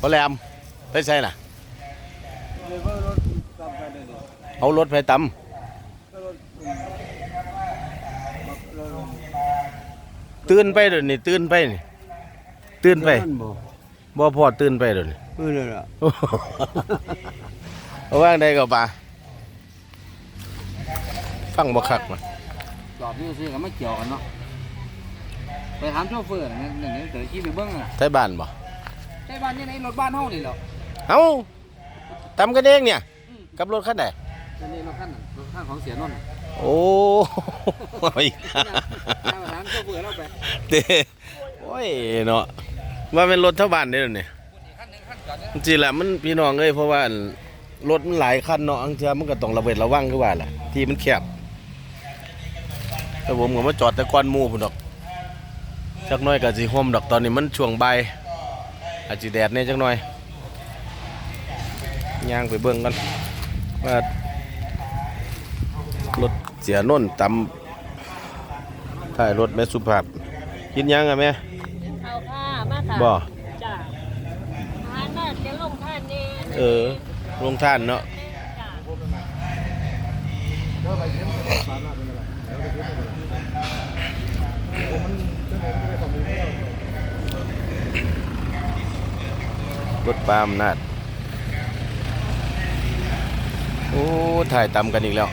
พอแรมไปใช่น่ะเลยว่ารถกลับไปเลยดิเอารถไปตก็รถรถำตื่นไปเดี๋ยวนี้ตื่นไปนี่ตื่นไปนั่นบ่บ่พอตื่นไปเดี๋ยวนี้เออเลยล่ะเอาว่างได้ก็ป่าฟังบ่คักมาจอดนี่ซื้อกันไม่เกี่ยวกันเนาะไปถามโชเฟอร์นั่นนั่นเดี๋ยวขี่ไปเบิ้งอะไทบ้านบ่ ใช่บ้านนี่ไหนรถบ้านเฮานี่เหรอเอ้าทำกันเองเนี่ยกับรถคันไหนนี่รถคันนั้นรถคันของเสียนนท์โอ้เอาอีกถามถามโชเฟอร์เราไปเด้โอ้ยเนาะว่าเป็นรถเท่าบ้านเด้อเนี่ยคันหนึงคันจอดเนี่ยจริงๆแหละมันพี่น้องเอ้ยเพราะว่ารถมันหลายคันเนาะอังเทือมันก็ต้องระเบิดระวังคือว่าล่ะ ที่มันแคบแต่ผมก็มาจอดแต่ก่อนหมู่พุ่นดอกจักหน้อยก็สิห่มดอกตอนนี้มันช่วงบ่าย อาจสิแดดแน่จักหน่อยย่างไปเบิ่งกันว่ารถเสียนนตำท้ายรถแม่สุภาพ กินยังอะแม่เอาค่ะมาค่ะบ่จ้ะทานน่าจะลงทานเองเออลงท่านเนาะ จ้ะ ร ถปลาอำนาจโอ้ถ่ายตำกันอีกแล้ว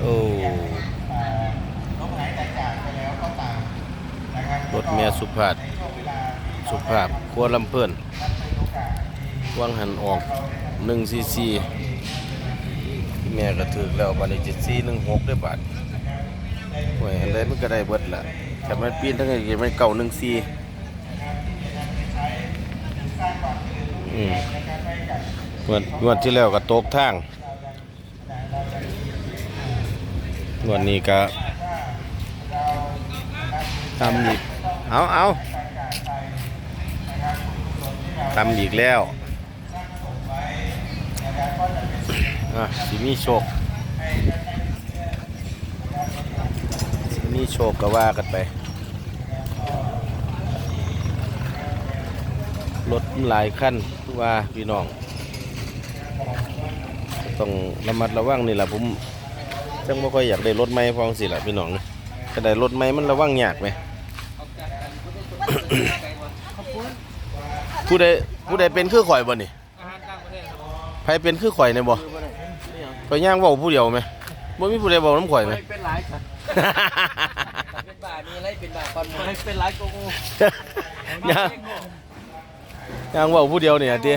โอ้รถเมียสุภาพสุภาพครัวลำเพื่อนวางหันออกหนึ่งซีซีแม่ก็ถือแล้วบัตรเจ็ดซีหนึ่งหกได้บาทโอ้ยอะไรมันก็ได้เบิดละ แต่มันปีนทั้งไงมันเก่าหนึ่งซีอืมงวดงวดที่แล้วก็ตกทางงวดนี้ก็ทำอีก เอาเอาทำอีกแล้วอะสิมีโชค มีโชคก็ว่ากันไป รถหลายคันว่าพี่น้อง ต้องระมัดระวังนี่แหละผมจังไม่ค่อยอยากได้รถใหม่ฟังสิละพี่น้องก็ได้รถใหม่มันระวังยากไหมผู้ใดผู้ใดเป็นคือข่อยบ่นี่อาหารต่างประเทศครับใครเป็นคือข่อยเนี่ยบ่ข่อยย่างว้าผู้เดียวไหมบ่มีผู้ใดเว้าน้ำข่อยไหมเป็นหลายครับ เป็นบามีอะไรเป็นบาคอนเป็นหลายโกโก้ย่างย่างเว้าผู้เดียวเนี่ยติ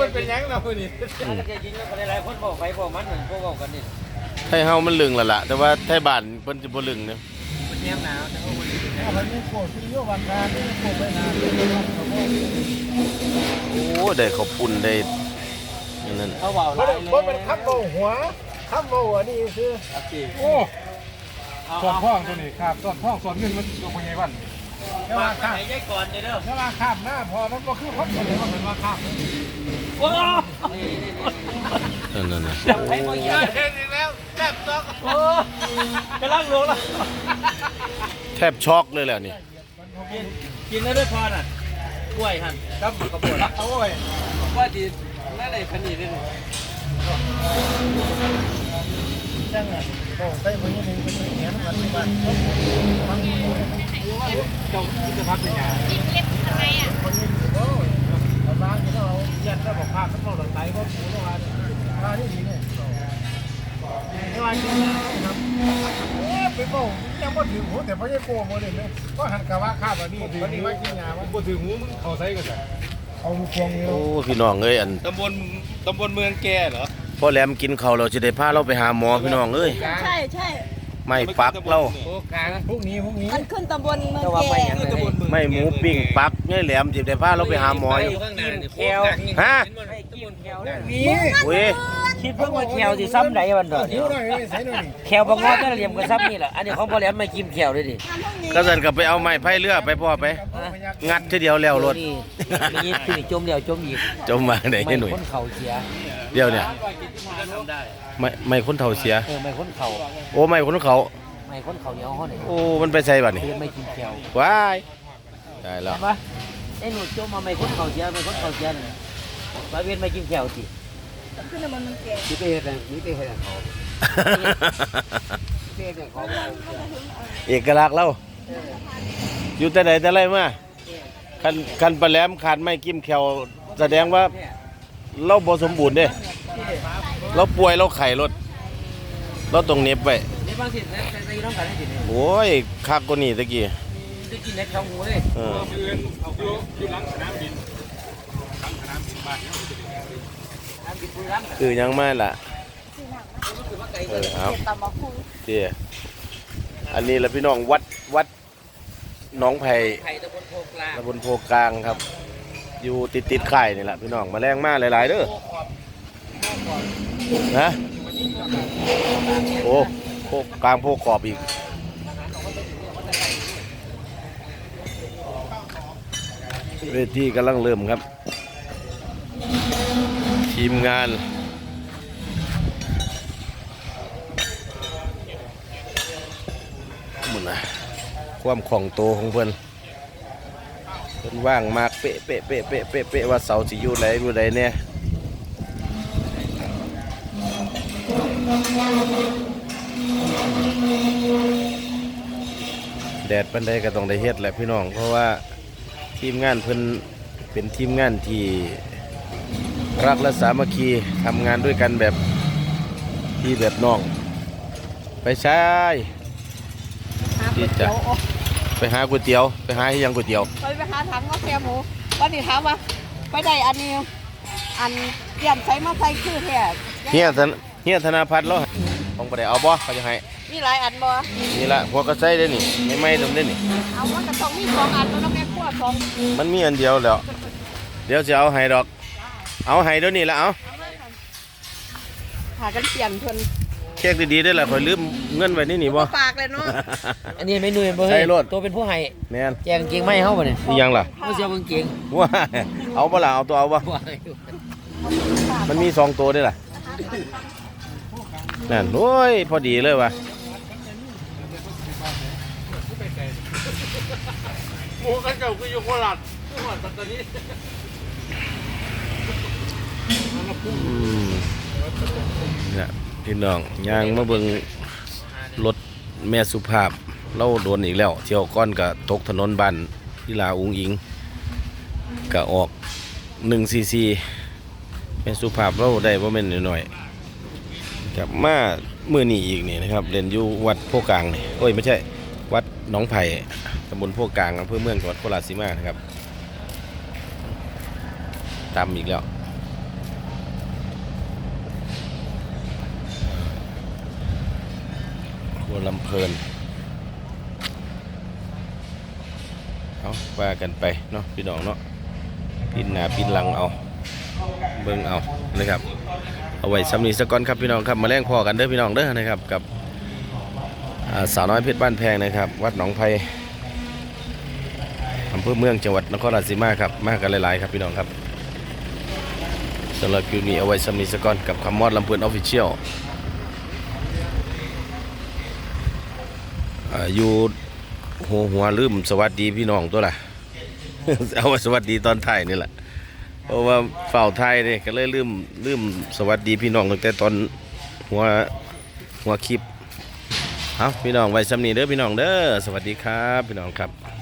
มันเป็นยังเรานี่ถ้าจะยิงแล้วหลายคนบอกไปบอกมันเหมือนพวกบอกกันนี่ไทยเฮามันลึงและล่ะแต่ว่าไทยบ้านเพิ่นสิบ่ลึงเด้อมันแย้มหนาวแต่ว่ามันถ้ามันไม่โกรธที่โยวันงานนี่โกรธไปนานโอ้ได้ข้าวปุ้นได้อันนั่นเขาเบาเพราะเพราะมันคับเบาหัว คับเบาหัวนี่คือโอ้ส่วนพ่องตัวนี้ครับส่วนพ่องส่วนเงินมันตัวคนใหญ่วันแต่ว่าข้ามใหญ่ก่อนเด้อแต่ว่าข้ามหน้าพอมันก็คือคนคนเดียวมันว่าข้ามโอ้นั่นนั่นน่ะให้มาเยอะเห็นแล้วแซ่บตอกโอ้กำลังลงแล้วแทบช็อกเลยแหละนี่กินกินแล้วด้วยพอน่ะกล้วยหั่นกับกระปุกโอ้ยว่าดีน่าได้พันนีด้วย จังอะโอ้ใส่คนนี้หนึ่งคนนี้เห็นมันบ้านเจ้าจะพักเป็นไงเอาบ้านที่เรายัดก็บอกข้ามมันเราไหลก็ถูกว่าว่านี่ดีเนี่ยไม่ว่าจริงครับเอ๊ะไปบอกยังไม่ถึงหัวแต่พ่อยังโกงโมเลเลยก็หันกะว่าข้ามแบบนี้วันนี้ว่าจริงงาว่าบ่ถือหูมึงเขาใส่ก็จะ เอาควงเงี้ยโอ้พี่น้องเอ้ยอันตำบลตำบลเมืองแกเหรอพ่อแหลมกินข้าวเราสิได้พาเราไปหาหมอพี่น้องเอ้ยใช่ใช่ ไม่ปักเราโอ้กลางพวกนี้พวกนี้มันขึ้นตำบลเมืองจะว่าแกไปยังไงไม่หมูปิ้งปักเนี่ยแหลมสิได้พาเราไปหาหมออยู่ข้างหน้านี่แคลฮะกินแคลเลยนี่ เว้ย คิดเพิ่งว่าแคลสิซ้ำไหนวันเด้อหิวหน่อยใส่หน่อยแคลบางงอจะเหลี่ยมกับซ้ำนี่แหละอันนี้ของพ่อแหลมไม่กินแคลด้วยดิทำพวกนี้ก็สั่นก็ไปเอาไม้ไผ่เรือไปพ่อไป งัดทีเดียวแล้วรถนี่มีที่นี่จมเดียวจมอีกจมมาได้ไม่หน่อยคนเข่าเสียเดี๋ยวเนี่ยไม่ไม่คนเฒ่าเสียเออไม่คนเข่าโอ้ไม่คนเขาไม่คนเขาเหนียวเขาเนี่ยโอ้มันไปใส่บัดนี่เรียนไม่กินแก้วว้ายได้แล้วเห็นปะไอ้หนูโจมมาไม่คนเขาเสียไม่คนเขาเสียเนี่ยมาเวียนไม่กินแก้วสิ ขึ้นมันมันแก่นี่ไปเห็นนี่ไปเห็นเขาไปเห็นเขาเอกลักษณ์เราอยู่แต่ไหนแต่ไรมาคันคันปลาแหลมขาดไม่กิ้มแขวแสดงว่าเราบ่สมบูรณ์เด้เราป่วยเราไข้รถเราต้องเหน็บไว้นี่บางสิเนี่ยจะต้องการให้สิเนี่ยโอ้ยคักกว่านี้ตะกี้จะกินในช่องหูเลย เออน้ำกินปุยร้ำคือยังมาล่ะเออเอาตำ บักหุ่งเตี้ยอันนี้ละพี่น้องวัดวัดน้องไผ่ตะบนโพกลางตำบลโพกลางครับ อยู่ติดติดๆค่นี่แหละพี่น้องมาแรงมากหลายๆเด้อนะโอ้โพกกลางโพกกรอบอีกเวทีกำลังเริ่มครับ ทีมงานหมุนนะความของโตของเพิ่อนเพิ่อนว่างมากเป๊ะเป๊ะเป๊ะเป๊ะเป๊ะเป๊ะว่าเสาสิอยู่ไหนอยู่ไหนเนี่ยแดดปันใดก็ต้องได้เฮ็ดแหละพี่น้อง เพราะว่าทีมงานเพิ่นเป็นทีมงานที่ รักและสามัคคีทำงานด้วยกันแบบพี่แบบน้อง ไปใช้ดีจ้ะไปหาก๋วยเตี๋ยว ไปหาให้ยังก๋วยเตี๋ยว ไปไปหาถังกาแฟหมูวันนี้ถามว่าไปได้อันนี้อันเปลี่ยนใช้มาใส่คือแท้เฮียธนเฮียธนาพัฒน์แล้วของบ่ได้เอาบ่เขาจะให้มีหลายอันบ่นี่ละพวกก็ใส่ได้นี่ไม่ไม่ทำได้นี่เอาว่ากระต้องมีสองอันแล้วน้ำแม่ขั้วสองมันมีอันเดียวแล้วเดี๋ยวจะเอาให้ดอก เอาให้เดี๋ยวนี้ละเอาหากันเปลี่ยนเพิ่นเช็คดีๆได้อล่ะข่อยลืมเงินไว้นี่นี่บ่ ฝากเลยเนาะอันนี้ไม่นุ่ยบ่ใส่เฮ้ยรถตัวเป็นผู้ให้แม่นแจงเกงไม่เฮาบ่เนี่ยนี่ยังล่ะผู้เสียเกงเกงว่าเอาบ่ล่ะเอาตัวเอาบ่ว่ามันมีสองตัวได้อล่ะนั่นโอ้ยพอดีเลยว่ะโอ้กันเจ้าคืออยู่โคราชโคราชปัตตานี อืม นี่ะพี่น้องยางมาเบิงรถแม่สุภาพเราโดนอีกแล้ว เที่ยวก้อนก็ตกถนนบ้านพิลาอุงอิงก็ออก1ซีซีแม่สุภาพเราได้บ่แม่นน้อยๆกลับมาเมื้อนี้อีกนี่นะครับเล่นอยู่วัดโพกลางนี่โอ้ยไม่ใช่วัดหนองไผ่ตำบลโพกลางอำเภอเมืองจังหวัดโคราชสีมานะครับตามอีกแล้ว ลำเพลินเอาว่ากันไปเนาะพี่น้องเนาะปินหนาปินหลังเอา เบิ่งเอานะครับ เอาไว้สำนีสกอนครับพี่น้องครับมาแล้งพอกันเด้อพี่น้องเด้อนะครับกับาสาวน้อยเพชรบ้านแพงนะครับ วัดหนองไผ่อำเภอเมืองจังหวัดนครราชสีมาครับมากันหลายๆครับพี่น้องครับสำหรับคลิปนี้เอาไว้สำนีสกอนกับคำมอดลำเพลินออฟฟิเชียล อยู่หัวหัวลืมสวัสดีพี่น้องตัวละเอาว่าสวัสดีตอนถ่ายนี่แหละเพราะว่าเฝ้าไทยเนี่ยก็เลยลืมลืมสวัสดีพี่น้องตั้งแต่ตอนหัวหัวคลิปเอาพี่น้องไว้ซ้ำนีเด้อพี่น้องเด้อสวัสดีครับ พี่น้องครับ